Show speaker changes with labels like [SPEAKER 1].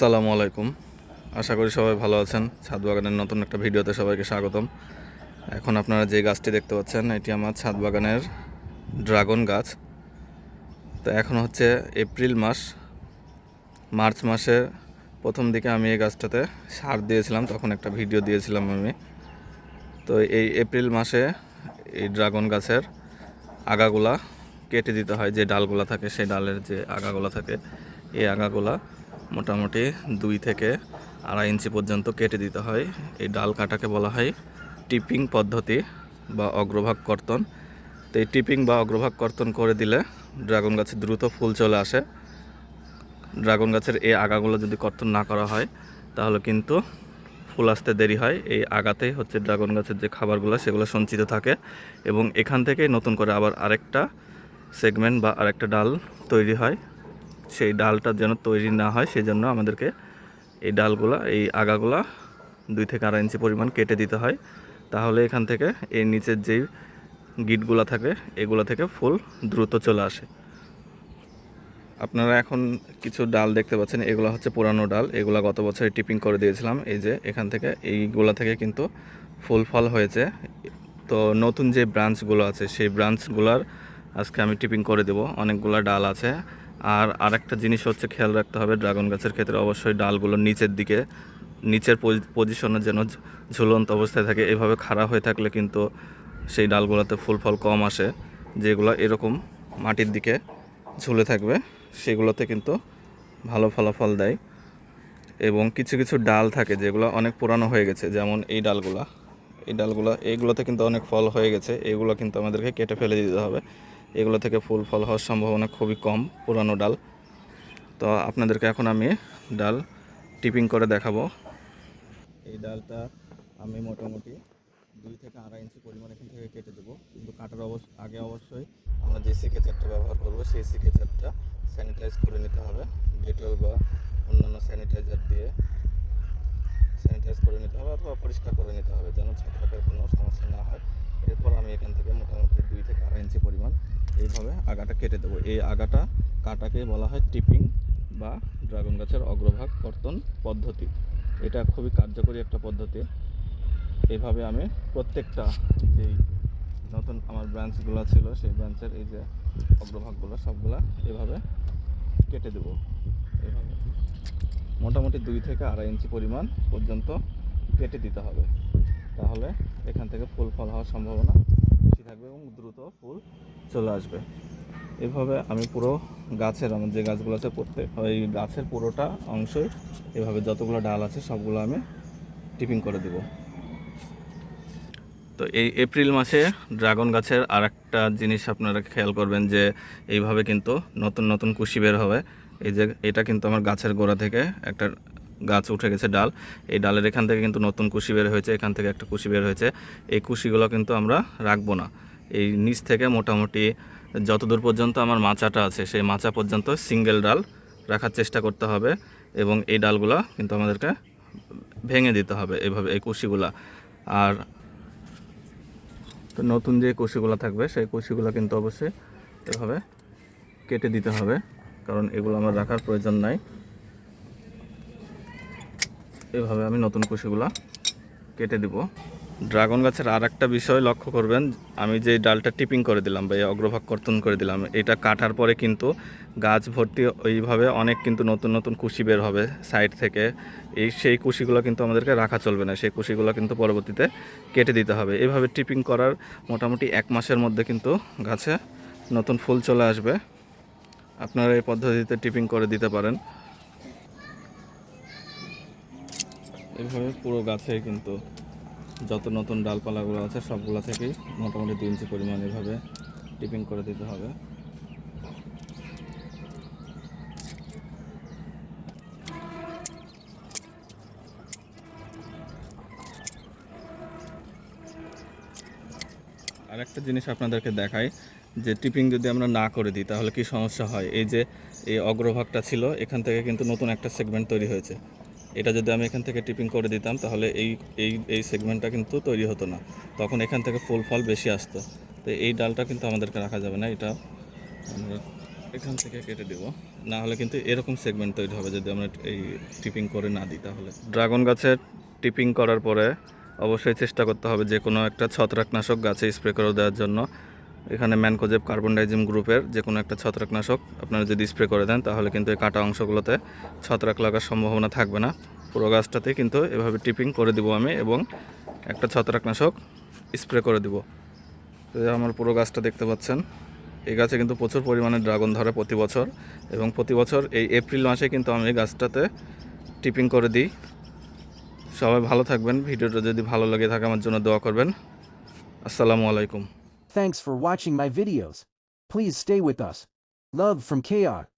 [SPEAKER 1] আসসালামু আলাইকুম। আশা করি সবাই ভালো আছেন। ছাদ বাগানের নতুন একটা ভিডিওতে সবাইকে স্বাগতম। এখন আপনারা যে গাছটি দেখতে পাচ্ছেন, এটি আমার ছাদ বাগানের ড্রাগন গাছ। তো এখন হচ্ছে এপ্রিল মাস। মার্চ মাসের প্রথম দিকে আমি এই গাছটাতে সার দিয়েছিলাম, তখন একটা ভিডিও দিয়েছিলাম আমি। তো এই এপ্রিল মাসে এই ড্রাগন গাছের আগাগুলা কেটে দিতে হয়, যে ডালগুলা থাকে, সেই ডালের যে আগাগুলা থাকে, এই আগাগুলা মোটামুটি দুই থেকে আড়াই ইঞ্চি পর্যন্ত কেটে দিতে হয়। এই ডাল কাটাকে বলা হয় টিপিং পদ্ধতি বা অগ্রভাগ কর্তন। তো এই টিপিং বা অগ্রভাগ কর্তন করে দিলে ড্রাগন গাছে দ্রুত ফুল চলে আসে। ড্রাগন গাছের এই আগাগুলো যদি কর্তন না করা হয়, তাহলে কিন্তু ফুল আসতে দেরি হয়। এই আগাতেই হচ্ছে ড্রাগন গাছের যে খাবারগুলো, সেগুলো সঞ্চিত থাকে এবং এখান থেকেই নতুন করে আবার আরেকটা সেগমেন্ট বা আরেকটা ডাল তৈরি হয়। সেই ডালটা যেন তৈরি না হয় সেই জন্য আমাদেরকে এই ডালগুলা, এই আগাগুলা দুই থেকে আড়াই ইঞ্চি পরিমাণ কেটে দিতে হয়। তাহলে এখান থেকে এই নিচের যেই গিটগুলা থাকে, এগুলো থেকে ফুল দ্রুত চলে আসে। আপনারা এখন কিছু ডাল দেখতে পাচ্ছেন, এগুলো হচ্ছে পুরানো ডাল। এগুলো গত বছর টিপিং করে দিয়েছিলাম। এই যে এখান থেকে এইগুলা থেকে কিন্তু ফুল ফল হয়েছে। তো নতুন যে ব্রাঞ্চগুলো আছে, সেই ব্রাঞ্চগুলার আজকে আমি টিপিং করে দেব। অনেকগুলো ডাল আছে। আর আরেকটা জিনিস হচ্ছে খেয়াল রাখতে হবে, ড্রাগন গাছের ক্ষেত্রে অবশ্যই ডালগুলো নিচের দিকে, নিচের পজিশনে যেন ঝুলন্ত অবস্থায় থাকে, এভাবে খাড়া হয়ে থাকলে কিন্তু সেই ডালগুলোতে ফুল ফল কম আসে, যেগুলো এরকম মাটির দিকে ঝুলে থাকবে, সেগুলোতে কিন্তু ভালো ফলাফল দেয়। এবং কিছু কিছু ডাল থাকে যেগুলো অনেক পুরানো হয়ে গেছে, যেমন এই ডালগুলা, এই ডালগুলো এইগুলোতে কিন্তু অনেক ফল হয়ে গেছে, এগুলো কিন্তু আমাদেরকে কেটে ফেলে দিতে হবে। এগুলো থেকে ফুল ফল হওয়ার সম্ভাবনা খুবই কম পুরানো ডাল। তো আপনাদেরকে এখন আমি ডাল টিপিং করে দেখাবো। এই ডালটা আমি মোটামুটি দুই থেকে আড়াই ইঞ্চি পরিমাণ এখান থেকে কেটে দেবো। কিন্তু কাটার অবশ্য আগে অবশ্যই আমরা যে সিকেচারটা ব্যবহার করব, সেই সিকেচারটা স্যানিটাইজ করে নিতে হবে। ডেটল বা অন্যান্য স্যানিটাইজার দিয়ে স্যানিটাইজ করে নিতে হবে অথবা পরিষ্কার করে নিতে হবে যেন ছত্রাকের কোনো সমস্যা না হয় এরপর আমি এখান থেকে মোটামুটি দুই থেকে আড়াই ইঞ্চি পরিমাণ এইভাবে আগাটা কেটে দেবো। এই আগাটা কাটাকে বলা হয় টিপিং বা ড্রাগন গাছের অগ্রভাগ কর্তন পদ্ধতি। এটা খুবই কার্যকরী একটা পদ্ধতি। এইভাবে আমি প্রত্যেকটা যেই নতুন আমার ব্রাঞ্চগুলো ছিল, সেই ব্রাঞ্চের এই যে অগ্রভাগগুলো সবগুলা এভাবে কেটে দেবো। এভাবে মোটামুটি দুই থেকে আড়াই ইঞ্চি পরিমাণ পর্যন্ত কেটে দিতে হবে। তাহলে এখান থেকে ফুল ফল হওয়ার সম্ভাবনা বেশি থাকবে এবং দ্রুত ফুল চলে আসবে। এভাবে আমি পুরো গাছের, আমার যে গাছগুলো আছে প্রত্যেক, ওই গাছের পুরোটা অংশই এভাবে যতগুলো ডাল আছে সবগুলো আমি টিপিং করে দেব। তো এই এপ্রিল মাসে ড্রাগন গাছের আর একটা জিনিস আপনারা খেয়াল করবেন যে এইভাবে কিন্তু নতুন নতুন কুশি বের হবে। এই যে এটা কিন্তু আমার গাছের গোড়া থেকে একটা গাছ উঠে গেছে ডাল। এই ডালের এখান থেকে কিন্তু নতুন কুশি বের হয়েছে, এখান থেকে একটা কুশি বের হয়েছে। এই কুশিগুলো কিন্তু আমরা রাখব না। এই নিচ থেকে মোটামুটি যতদূর পর্যন্ত আমার মাচাটা আছে, সেই মাচা পর্যন্ত সিঙ্গেল ডাল রাখার চেষ্টা করতে হবে এবং এই ডালগুলা কিন্তু আমাদেরকে ভেঙে দিতে হবে এভাবে এই কুশিগুলা। আর তো নতুন যে কুশিগুলো থাকবে, সেই কুশিগুলো কিন্তু অবশ্যই এভাবে কেটে দিতে হবে, কারণ এগুলো আমার রাখার প্রয়োজন নাই। এভাবে আমি নতুন কুশিগুলা কেটে দিব। ড্রাগন গাছের আর একটা বিষয় লক্ষ্য করবেন, আমি যে ডালটা টিপিং করে দিলাম বা অগ্রভাগ কর্তন করে দিলাম, এটা কাটার পরে কিন্তু গাছ ভর্তি ওইভাবে অনেক কিন্তু নতুন নতুন কুশি বের হবে সাইড থেকে। এই সেই কুশিগুলো কিন্তু আমাদেরকে রাখা চলবে না, সেই কুশিগুলো কিন্তু পরবর্তীতে কেটে দিতে হবে। এভাবে টিপিং করার মোটামুটি এক মাসের মধ্যে কিন্তু গাছে নতুন ফুল চলে আসবে। আপনারা এই পদ্ধতিতে টিপিং করে দিতে পারেন। এভাবে পুরো গাছে কিন্তু যত নতুন ডালপালাগুলো আছে, সবগুলো থেকেই মোটামুটি দুই ইঞ্চি পরিমাণ এভাবে টিপিং করে দিতে হবে। আর একটা জিনিস আপনাদেরকে দেখাই, যে টিপিং যদি আমরা না করে দিই, তাহলে কি সমস্যা হয়? এই যে এই অগ্রভাগটা ছিল, এখান থেকে কিন্তু নতুন একটা সেগমেন্ট তৈরি হয়েছে। এটা যদি আমি এখান থেকে টিপিং করে দিতাম, তাহলে এই এই এই সেগমেন্টটা কিন্তু তৈরি হতো না। তখন এখান থেকে ফুল ফল বেশি আসতো। তো এই ডালটা কিন্তু আমাদেরকে রাখা যাবে না, এটা আমরা এখান থেকে কেটে দেব। না হলে কিন্তু এরকম সেগমেন্ট তৈরি হবে, যদি আমরা এই টিপিং করে না দিই তাহলে। ড্রাগন গাছের টিপিং করার পরে অবশ্যই চেষ্টা করতে হবে যে কোনো একটা ছত্রাকনাশক গাছে স্প্রে করে দেওয়ার জন্য। এখানে ম্যানকোজেব কার্বন ডাইজিম গ্রুপের যে কোনো একটা ছত্রাকনাশক আপনারা যদি স্প্রে করে দেন, তাহলে কিন্তু এই কাটা অংশগুলোতে ছত্রাক লাগার সম্ভাবনা থাকবে না। পুরো গাছটাতে কিন্তু এভাবে টিপিং করে দিব আমি এবং একটা ছত্রাকনাশক স্প্রে করে দিব। আমার পুরো গাছটা দেখতে পাচ্ছেন। এই গাছে কিন্তু প্রচুর পরিমাণে ড্রাগন ধরে প্রতি বছর এবং প্রতি বছর এই এপ্রিল মাসে কিন্তু আমি এই গাছটাতে টিপিং করে দিই। সবাই ভালো থাকবেন। ভিডিওটা যদি ভালো লাগে থাকে, আমার জন্য দোয়া করবেন। আসসালামু আলাইকুম।
[SPEAKER 2] Thanks for watching my videos. Please stay with us. Love from KR.